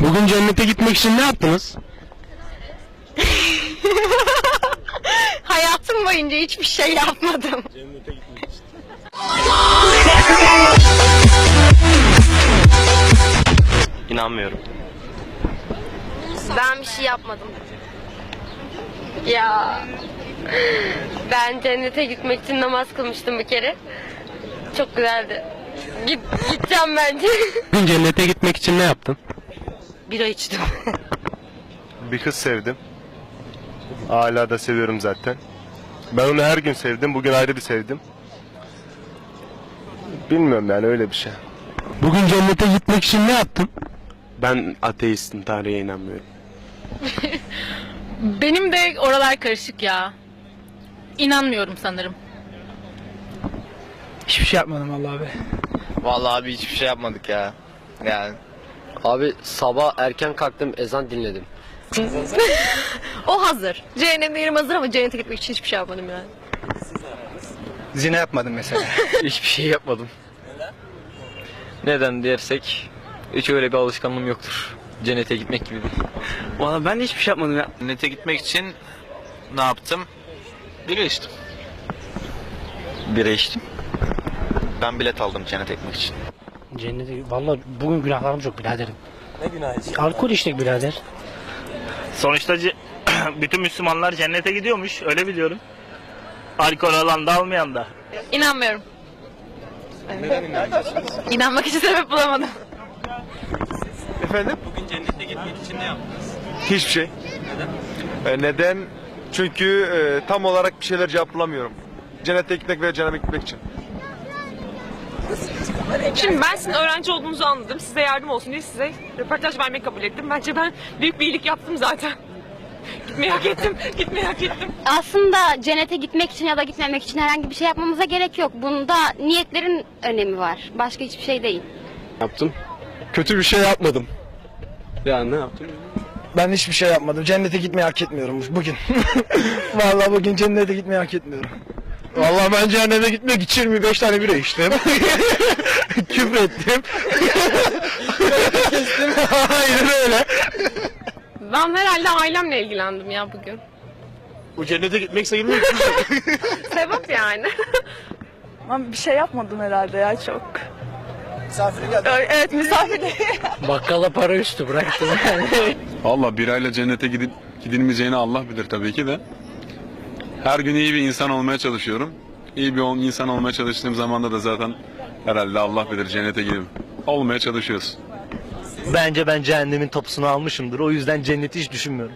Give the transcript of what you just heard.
Bugün cennete gitmek için ne yaptınız? Hayatım boyunca hiçbir şey yapmadım. İnanmıyorum. Ben bir şey yapmadım. Ya ben cennete gitmek için namaz kılmıştım bir kere. Çok güzeldi. Git, gideceğim bence. Bugün cennete gitmek için ne yaptın? Bira içtim. Bir kız sevdim. Hala da seviyorum zaten. Ben onu her gün sevdim. Bugün ayrı bir sevdim. Bilmiyorum yani öyle bir şey. Bugün cennete gitmek için ne yaptın? Ben ateistim. Tarihe inanmıyorum. Benim de oralar karışık ya. İnanmıyorum sanırım. Hiçbir şey yapmadım vallahi abi. Vallahi abi hiçbir şey yapmadık ya. Yani Abi sabah erken kalktım ezan dinledim. o hazır. Cehennemde yerim hazır ama cennete gitmek için hiçbir şey yapmadım yani. Zina yapmadım mesela. hiçbir şey yapmadım. Neden dersek hiç öyle bir alışkanlığım yoktur. Cennete gitmek gibi değil. Valla ben de hiçbir şey yapmadım ya. Cennete gitmek için ne yaptım? Bira içtim. Bira içtim. Ben bilet aldım cennete gitmek için. Cennete valla bugün günahlarım çok biraderim. Ne günahı? Alkol içtik birader. Sonuçta ce- bütün Müslümanlar cennete gidiyormuş. Öyle biliyorum. Alkol alan da almayan da. İnanmıyorum. Neden inanmıyorsunuz? İnanmak için sebep bulamadım. Efendim? Bugün cennete gitmek için ne yaptınız? Hiçbir şey. Neden? neden? Çünkü e, tam olarak bir şeyler cevaplamıyorum. Cennete gitmek veya cehenneme gitmek için. Şimdi ben sizin öğrenci olduğunuzu anladım. Size yardım olsun diye size röportaj vermeyi kabul ettim. Bence ben büyük bir iyilik yaptım zaten. Gitmeyi hak ettim. Gitmeyi hak ettim. Aslında cennete gitmek için ya da gitmemek için herhangi bir şey yapmamıza gerek yok. Bunda niyetlerin önemi var. Başka hiçbir şey değil. Yaptım. Kötü bir şey yapmadım. Ya ne yaptım? Ben hiçbir şey yapmadım. Cennete gitmeyi hak etmiyorum bugün. Vallahi bugün cennete gitmeyi hak etmiyorum. Vallahi ben cehenneme gitmek için 25 tane bira içtim. Küfrettim. Aynen öyle. Ben herhalde ailemle ilgilendim ya bugün. Bu cennete gitmek sayılmıyor. Sevap yani. Ben bir şey yapmadım herhalde ya çok. Misafiri geldi. evet misafir Bakkala para üstü bıraktım yani. Valla birayla cennete gidip gidilmeyeceğini Allah bilir tabii ki de. Her gün iyi bir insan olmaya çalışıyorum. İyi bir ol- insan olmaya çalıştığım zamanda da zaten herhalde Allah bilir cennete gidip olmaya çalışıyoruz. Bence ben cehennemin tapusunu almışımdır. O yüzden cenneti hiç düşünmüyorum.